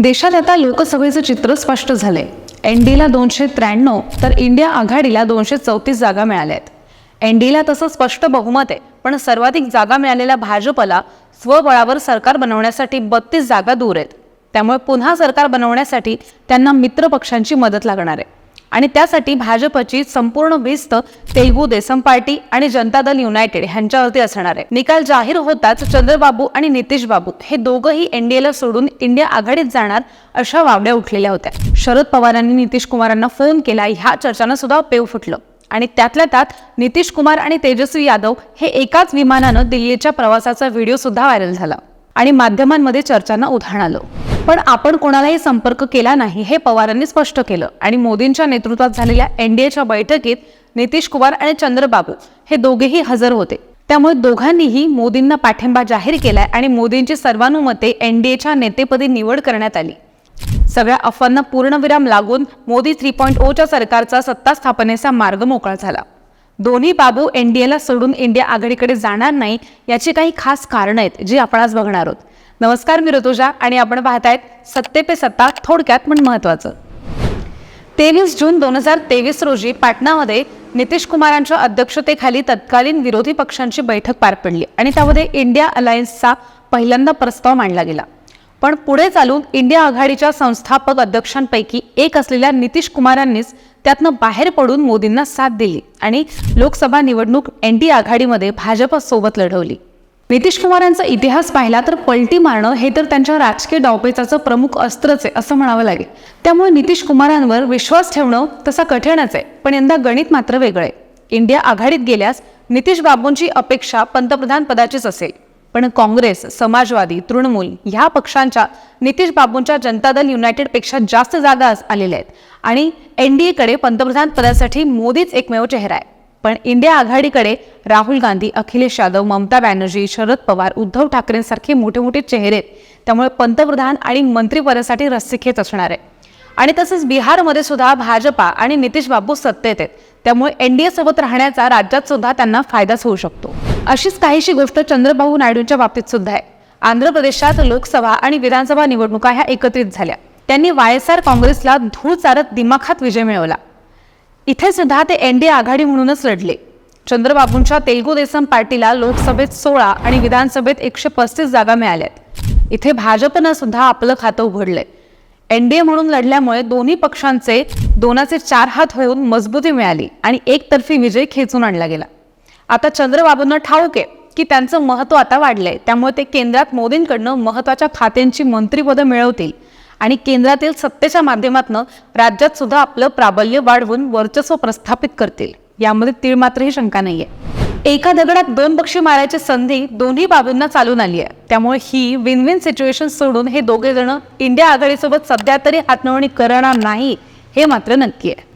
देशात आता लोकसभेचं चित्र स्पष्ट झालंय. एनडीला दोनशे त्र्याण्णव तर इंडिया आघाडीला दोनशे चौतीस जागा मिळाल्या आहेत एन डीला तसं स्पष्ट बहुमत आहे पण सर्वाधिक जागा मिळालेल्या भाजपला स्वबळावर सरकार बनवण्यासाठी बत्तीस जागा दूर आहेत. त्यामुळे पुन्हा सरकार बनवण्यासाठी त्यांना मित्र पक्षांची मदत लागणार आहे. आणि त्यासाठी भाजपची संपूर्ण भिस्त तेलगू देसम पार्टी आणि जनता दल युनायटेड ह्यांच्यावरती असणार आहे. निकाल जाहीर होताच चंद्रबाबू आणि नितीश बाबू हे दोघंही एनडीएला सोडून इंडिया आघाडीत जाणार अशा वावड्या उठलेल्या होत्या. शरद पवारांनी नितीश कुमारांना फोन केला ह्या चर्चांना सुद्धा पेव फुटलं. आणि त्यातल्या त्यात नितीश कुमार आणि तेजस्वी यादव हे एकाच विमानानं दिल्लीच्या प्रवासाचा व्हिडिओ सुद्धा व्हायरल झाला आणि माध्यमांमध्ये चर्चांना उधाण आलं. पण आपण कोणालाही संपर्क केला नाही हे पवारांनी स्पष्ट केलं. आणि मोदींच्या नेतृत्वात झालेल्या एनडीएच्या बैठकीत नितीश कुमार आणि चंद्रबाबू हे दोघेही हजर होते. त्यामुळे दोघांनीही मोदींना पाठिंबा जाहीर केलाय आणि मोदींची सर्वानुमते एनडीएच्या नेतेपदी निवड करण्यात आली. सगळ्या अफवांना पूर्णविराम लागून मोदी थ्री पॉईंट ओच्या सरकारचा सत्ता स्थापनेचा मार्ग मोकळा झाला. दोन्ही बाबू एनडीएला सोडून इंडिया आघाडीकडे जाणार नाही याची काही खास कारणं आहेत जी आपण आज बघणार आहोत. नमस्कार मी ऋतुजा आणि आपण पाहतायत सत्ते पे सत्ता थोडक्यात पण महत्वाचं तेवीस जून दोन हजार तेवीस रोजी पाटणामध्ये नितीश कुमारांच्या अध्यक्षतेखाली तत्कालीन विरोधी पक्षांची बैठक पार पडली आणि त्यामध्ये इंडिया अलायन्सचा पहिल्यांदा प्रस्ताव मांडला गेला. पण पुढे चालून इंडिया आघाडीच्या संस्थापक अध्यक्षांपैकी एक असलेल्या नितीश कुमारांनीच त्यातनं बाहेर पडून मोदींना साथ दिली आणि लोकसभा निवडणूक एन डी आघाडीमध्ये भाजपसोबत लढवली. नितीश कुमारांचा इतिहास पाहिला तर पलटी मारणं हे तर त्यांच्या राजकीय डावपेचाचं प्रमुख अस्त्रच आहे असं म्हणावं लागेल. त्यामुळे नितीश कुमारांवर विश्वास ठेवणं तसा कठीणच आहे पण यंदा गणित मात्र वेगळं आहे. इंडिया आघाडीत गेल्यास नितीश बाबूंची अपेक्षा पंतप्रधान पदाचीच असेल. पण काँग्रेस समाजवादी तृणमूल ह्या पक्षांच्या नितीश बाबूंच्या जनता दल युनायटेडपेक्षा जास्त जागा आलेल्या आहेत. आणि एनडीएकडे पंतप्रधान पदासाठी मोदीच एकमेव चेहरा आहे. पण इंडिया आघाडीकडे राहुल गांधी अखिलेश यादव ममता बॅनर्जी शरद पवार उद्धव ठाकरेंसारखे मोठे मोठे चेहरे आहेत त्यामुळे पंतप्रधान आणि मंत्रिपदासाठी रस्सीखेच असणार आहे. आणि तसंच बिहारमध्ये सुद्धा भाजपा आणि नितीश बाबू सत्तेत आहेत. त्यामुळे एनडीए सोबत राहण्याचा राज्यात सुद्धा त्यांना फायदाच होऊ शकतो. अशीच काहीशी गोष्ट चंद्रबाबू नायडूंच्या बाबतीत सुद्धा आहे. आंध्र प्रदेशात लोकसभा आणि विधानसभा निवडणुका ह्या एकत्रित झाल्या. त्यांनी वाय एस आर काँग्रेसला धूळ चारत दिमाखात विजय मिळवला. इथे सुद्धा ते एनडीए आघाडी म्हणूनच लढले. चंद्रबाबूंच्या तेलगू देसम पार्टीला लोकसभेत सोळा आणि विधानसभेत एकशे पस्तीस जागा मिळाल्यात. इथे भाजपनं सुद्धा आपलं खातं उघडलंय. एनडीए म्हणून लढल्यामुळे दोन्ही पक्षांचे दोनाचे चार हात होऊन मजबूती मिळाली आणि एकतर्फी विजय खेचून आणला गेला. आता चंद्रबाबूंना ठाऊक आहे की त्यांचं महत्त्व आता वाढलंय. त्यामुळे ते केंद्रात मोदींकडनं महत्त्वाच्या खात्यांची मंत्रिपदं मिळवतील. आणि केंद्रातील सत्तेच्या माध्यमातून राज्यात सुद्धा आपलं प्राबल्य वाढवून वर्चस्व प्रस्थापित करतील. यामध्ये तीळ मात्रही शंका नाहीये. एका दगडात दोन पक्षी मारायची संधी दोन्ही बाबींना चालून आली आहे त्यामुळे ही विन विन सिच्युएशन सोडून हे दोघे जण इंडिया आघाडीसोबत सध्या तरी हातनवणी करणार नाही हे मात्र नक्की आहे.